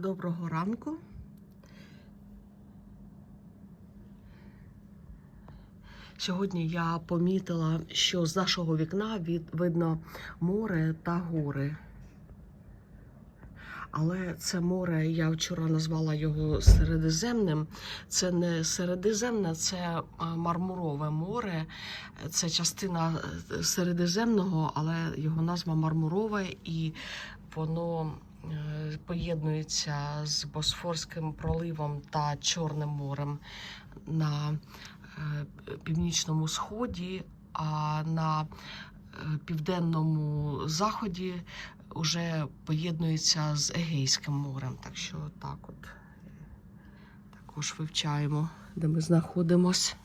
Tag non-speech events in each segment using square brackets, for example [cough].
Доброго ранку. Сьогодні я помітила, що з нашого вікна від, видно море та гори. Але це море, я вчора назвала його Середземним. Це не Середземне, це Мармурове море. Це частина е, Середземного, але його назва Мармурове, і воно е, поєднується з Босфорським проливом та Чорним морем на е, північному сході, а на е, південному заході вже поєднується з Егейським морем. Так що так от е, також вивчаємо, де ми знаходимось.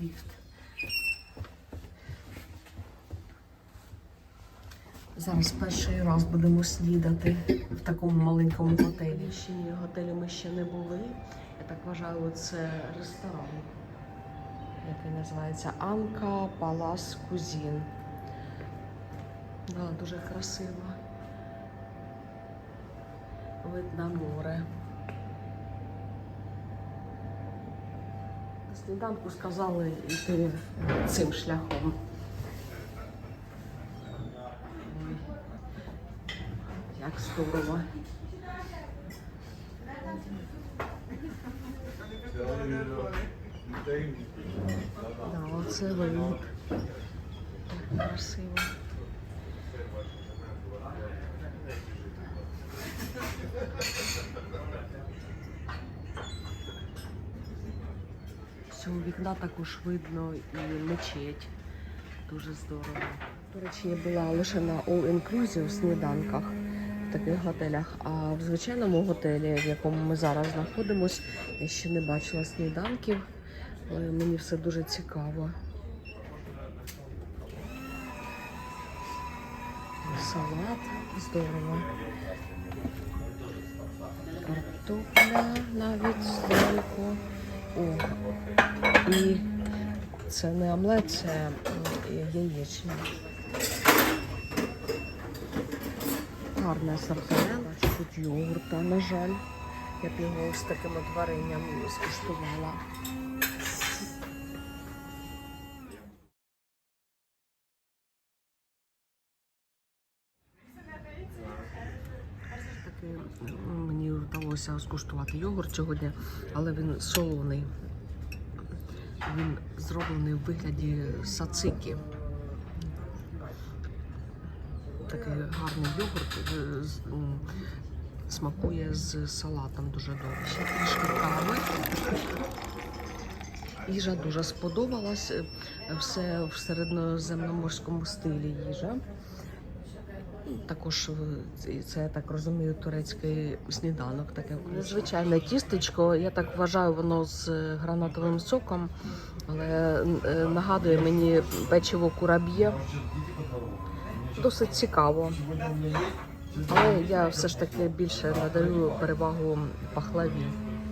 Ліфт. Зараз перший раз будемо снідати в такому маленькому готелі. Ще ні, готелі ми ще не були. Я так вважаю, це ресторан, який називається Анка Палас Кузін. Да, дуже красиво. Вид на море. Сніданку сказали йти цим шляхом. Ой, Як здорово. Да, оце вид. Так красиво. З цього вікна також видно і мечеть. Дуже здорово. До речі, я була лише на All Inclusive сніданках таких готелях. А в звичайному готелі, в якому ми зараз знаходимось, я ще не бачила сніданків. Але мені все дуже цікаво. Салат здорово. Картопля навіть здалеку. О, і це не омлет, це яєчня. Гарний асортимент. Тут йогурта, на жаль. Я б його з таким от варенням скуштувала. Мені вдалося скуштувати йогурт сьогодні, але він солоний. Він зроблений в вигляді сацики. Такий гарний йогурт е, смакує з салатом дуже добре. Ще трішки кави. Їжа дуже сподобалась. Е, Все в середньоземноморському стилі їжа. Також е, це, я так розумію, турецький сніданок таке. Незвичайне тістечко, я так вважаю, воно з гранатовим соком, але нагадує мені печиво кураб'є. Досить цікаво. Але я все ж таки більше надаю перевагу пахлаві.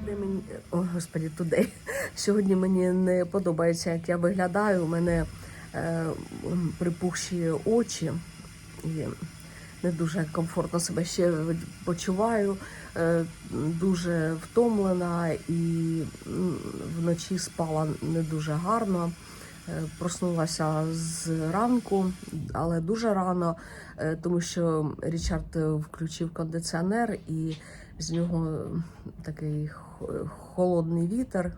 Мені, о, господі, туди. Сьогодні мені не подобається, як я виглядаю. У мене е, припухші очі. І не дуже комфортно себе ще почуваю. Е, дуже втомлена і вночі спала не дуже гарно. Е, Проснулася зранку, але дуже рано, е, тому що Річард е, включив кондиціонер і з нього такий холодний вітер.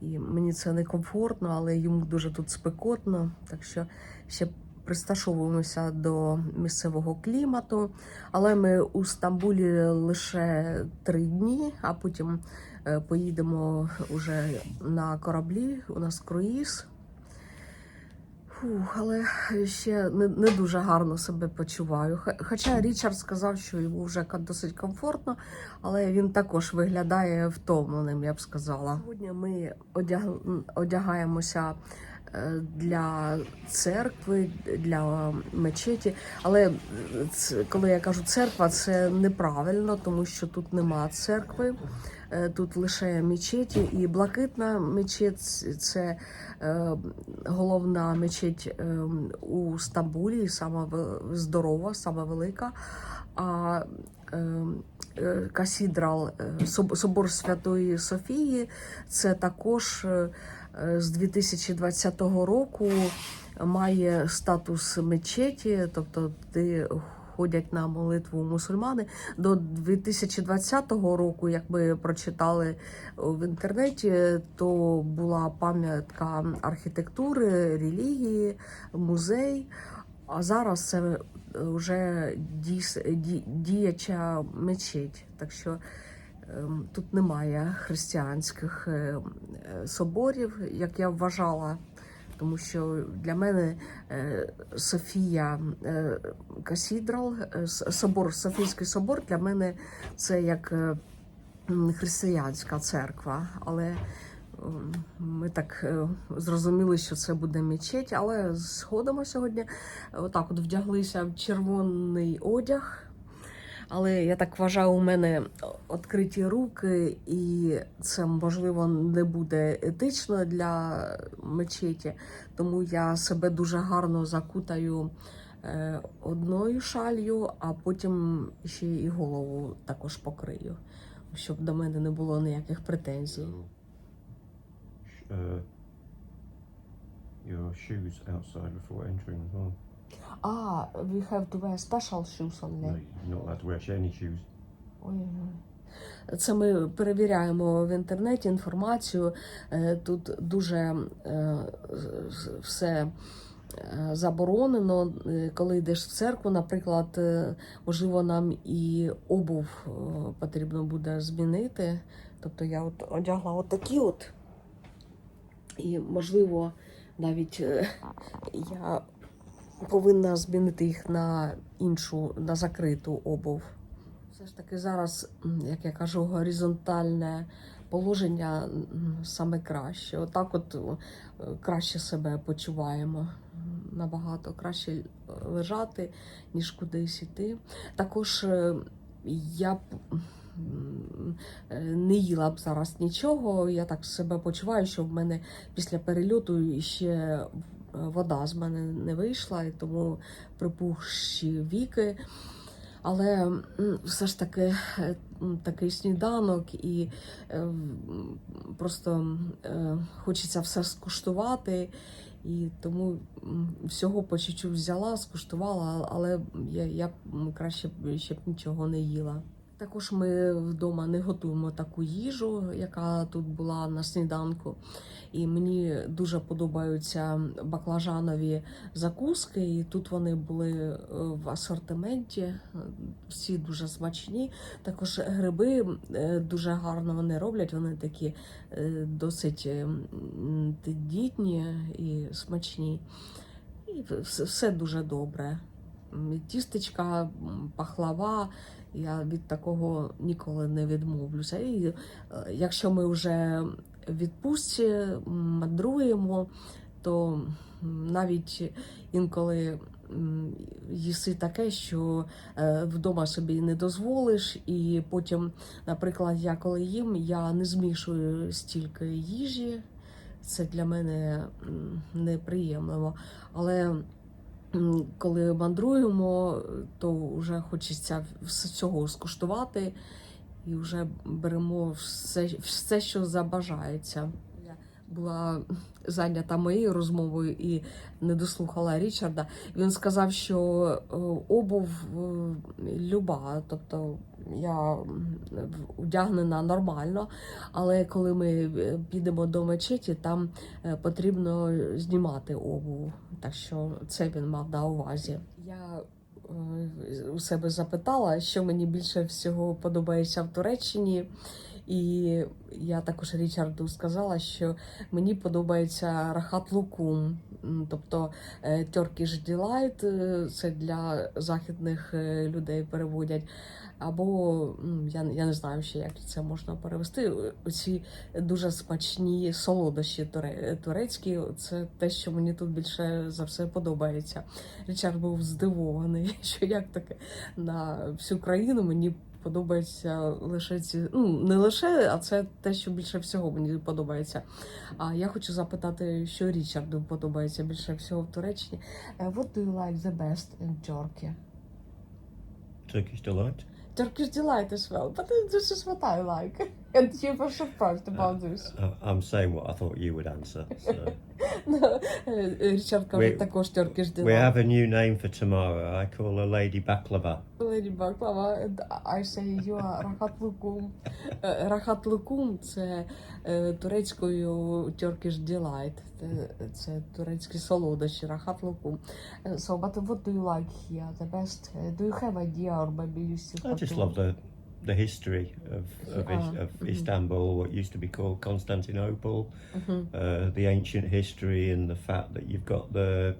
І мені це не комфортно, але йому дуже тут спекотно. Так що ще пристосовуємося до місцевого клімату. Але ми у Стамбулі лише три дні, а потім поїдемо вже на кораблі. У нас круїз. Фух, але ще не, не дуже гарно себе почуваю. Хоча Річард сказав, що йому вже досить комфортно, але він також виглядає втомленим, я б сказала. Сьогодні ми одяг... одягаємося е, для церкви, для мечеті. Але е, коли я кажу церква, це неправильно, тому що тут нема церкви. Е, Тут лише мечеті і блакитна мечеть це е, головна мечеть е, у Стамбулі, сама здорова, сама велика. А касідрал собор Святої Софії це також з 2020 року має статус мечеті, тобто де ходять на молитву мусульмани. До 2020 року, як ми прочитали в інтернеті, то була пам'ятка архітектури, релігії, музей. А зараз це вже діяча мечеть. Так що ем, тут немає християнських е, е, соборів, як я вважала. Тому що для мене е, Софія е, Касідрал, е, собор, Софійський собор для мене це як християнська церква. Але ми так зрозуміли, що це буде мечеть, але сходимо сьогодні. Отак от вдяглися в червоний одяг. Але я так вважаю, у мене відкриті руки, і це можливо не буде етично для мечеті, тому я себе дуже гарно закутаю е, одною шалью, а потім ще і голову також покрию, щоб до мене не було ніяких претензій. Your shoes outside before entering as well. Ah, we have to wear special shoes only. No, you're not allowed to wear any shoes. Ой-ой. Це ми перевіряємо в інтернеті інформацію. Е, Тут дуже е, все е, заборонено. Е, Коли йдеш в церкву, наприклад, е, можливо, нам і обув е, потрібно буде змінити. Тобто я от одягла отакі от, і можливо, навіть е, я повинна змінити їх на іншу, на закриту обув. Все ж таки зараз, як я кажу, горизонтальне положення саме краще. Отак от е, краще себе почуваємо. Набагато краще е, лежати, ніж кудись іти. Також е, я б не їла б зараз нічого. Я так себе почуваю, що в мене після перельоту ще е, вода з мене не вийшла, і тому припухші віки. Але все ж таки е, такий сніданок, і е, просто е, хочеться все скуштувати. І тому всього по чуть-чуть взяла, скуштувала, але я, я краще ще б нічого не їла. Також ми вдома не готуємо таку їжу, яка тут була на сніданку. І мені дуже подобаються баклажанові закуски, і тут вони були е, в асортименті. е, Всі дуже смачні. Також гриби е, дуже гарно вони роблять. Вони такі досить м, тендітні і смачні. І все дуже добре. Тістечка, пахлава. Я від такого ніколи не відмовлюся. І е, якщо ми вже в відпустці мандруємо, то навіть інколи їси таке, що е, вдома собі не дозволиш, і потім, наприклад, я коли їм, я не змішую стільки їжі. Це для мене м, неприємно. Але коли мандруємо, то вже хочеться всього скуштувати і вже беремо все, все що забажається. Я була зайнята моєю розмовою і не дослухала Річарда. Він сказав, що е, обув е, люба, тобто я вдягнена нормально, але коли ми е, підемо до мечеті, там е, потрібно знімати обуву. Так що це він мав на увазі. Я е, у себе запитала, що мені більше всього подобається в Туреччині. І я також Річарду сказала, що мені подобається рахат лукум, тобто е, Turkish Delight, е, це для західних е, людей переводять. Або я, я не знаю ще, як це можна перевести. Оці дуже смачні солодощі туре- турецькі. Це те, що мені тут більше за все подобається. Річард був здивований, [laughs] що як таке на всю країну мені подобається лише ці. Ну не лише, а це те, що більше всього мені подобається. А я хочу запитати, що Річарду подобається більше всього в Туреччині. Е, What do you like the best in Turkey? Turkish delight. Turkish delight as well, but this is what I like. And you were surprised about this. Uh, I'm saying what I thought you would answer. So. [laughs] Е, Річард каже We- також Turkish we delight. have a new name for Tamara. I call her Lady Baklava. Леді Баклава, and I say you are Рахат Лукум. Е, Рахат Лукум це е, турецькою Turkish Delight. Це, це турецькі солодощі, Рахат Лукум. Е, So, but what do you like here the best? Е, Do you have idea or maybe you still I have just to- love the the history of, of, of mm-hmm. Istanbul, what used to be called Constantinople, mm-hmm. uh, the ancient history, and the fact that you've got the,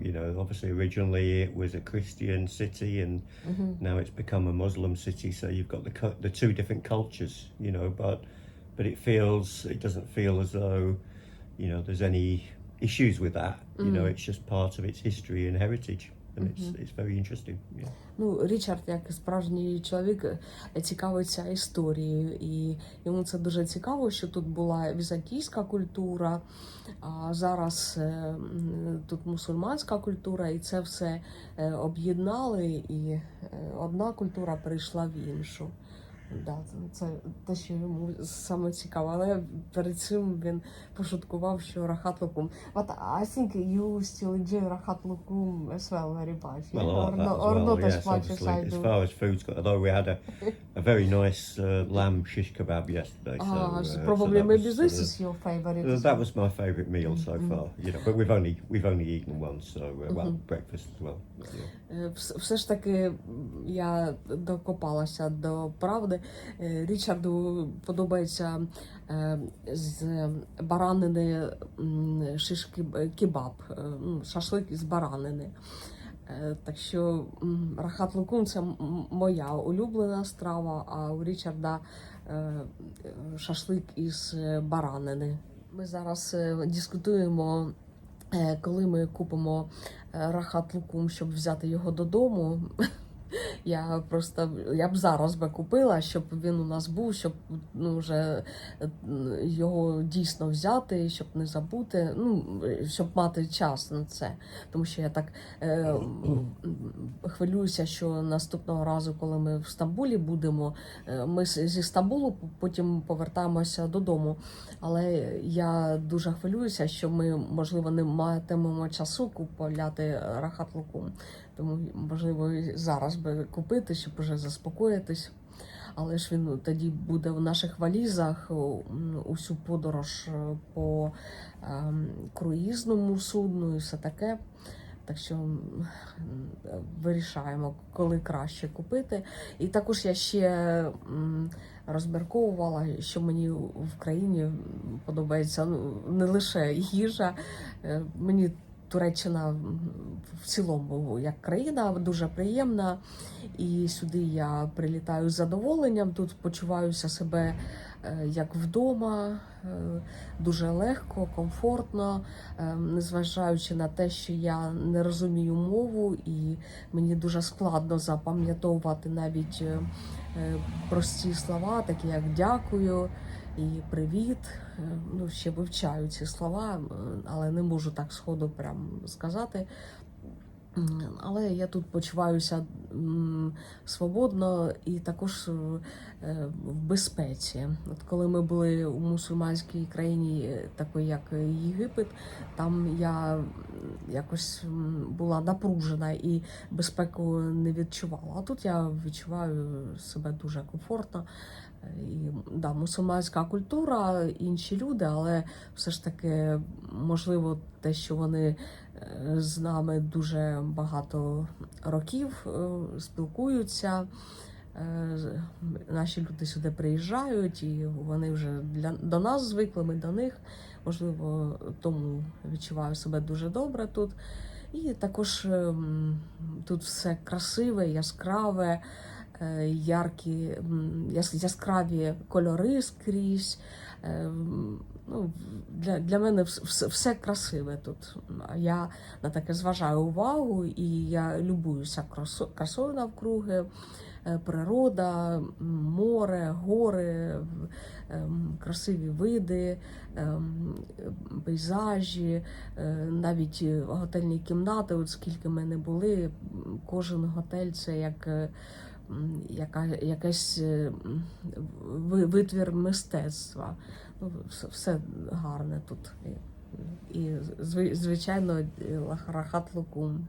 you know, obviously originally it was a Christian city and mm-hmm. now it's become a Muslim city. So you've got the the two different cultures, you know, but but it feels it doesn't feel as though, you know, there's any issues with that. You know, it's just part of its history and heritage. And it's it's very interesting. Yeah. Ну, Річард, як справжній чоловік, е, цікавиться історією, і йому це дуже цікаво, що тут була візантійська культура, а зараз е, тут мусульманська культура, і це все е, об'єднали, і одна культура перейшла в іншу. Да, це- те, що йому саме цікаво. Але перед цим він пошуткував, що рахат лукум. But I think you still enjoy рахат лукум as well very much. yeah? Well, or that or well. not yes, as much as. I As do. far as food's got, although we had a, a very nice uh, lamb shish kebab yesterday. So, Ah, uh, so so probably that maybe was, this uh, is your favorite. uh, that was my favourite meal so Mhm. far. You know, but we've only we've only eaten once, so uh, well Mhm. breakfast as well. Yeah. Е, Все ж таки я докопалася до правди. Е, Річарду подобається е, з баранини шишки кебаб, е, ну, шашлик із баранини. Так що рахат лукум це моя улюблена страва, а у Річарда шашлик із баранини. Ми зараз дискутуємо, коли ми купимо рахат лукум, щоб взяти його додому. [laughs] Я просто я б зараз би купила, щоб він у нас був, щоб ну вже е, його дійсно взяти, щоб не забути. Ну щоб мати час на це. Тому що я так е, хвилююся, що наступного разу, коли ми в Стамбулі будемо, е, ми зі Стамбулу потім повертаємося додому. Але я дуже хвилююся, що ми можливо не матимемо часу купувати рахат лукум. Тому можливо і зараз би купити, щоб уже заспокоїтись. Але ж він тоді буде в наших валізах усю подорож е, по ем, круїзному судну і все таке. Так що вирішаємо, коли краще купити. І також я ще розмірковувала, що мені в країні подобається ну, не лише їжа. Е, Мені Туреччина в цілому як країна дуже приємна. І сюди я прилітаю з задоволенням. Тут почуваюся себе е, як вдома, е, дуже легко, комфортно, е, незважаючи на те, що я не розумію мову, і мені дуже складно запам'ятовувати навіть прості слова, такі як дякую. І привіт. Е, Ну, ще вивчаю ці слова, е, але не можу так сходу прям сказати. Але я тут почуваюся свободно і також е, в безпеці. От коли ми були у мусульманській країні, е, такої як Єгипет, там я якось була напружена і безпеку не відчувала. А тут я відчуваю себе дуже комфортно. І да, мусульманська культура, інші люди, але все ж таки можливо те, що вони е, з нами дуже багато років е, спілкуються. Е, Наші люди сюди приїжджають, і вони вже для до нас звикли, ми до них. Можливо, тому відчуваю себе дуже добре тут. І також ем, тут все красиве, яскраве, яркі, яскраві кольори скрізь. Ем, Ну, для, для мене все, все красиве тут. Я на таке зважаю увагу, і я любуюся красо, красою навкруги, Е, природа, море, гори, ем, красиві види, ем, пейзажі, е, навіть е, готельні кімнати, от скільки ми не були, кожен готель це як. Яка, якийсь е, ви- витвір мистецтва. Ну, все, гарне тут. І, звичайно, Рахат Лукум.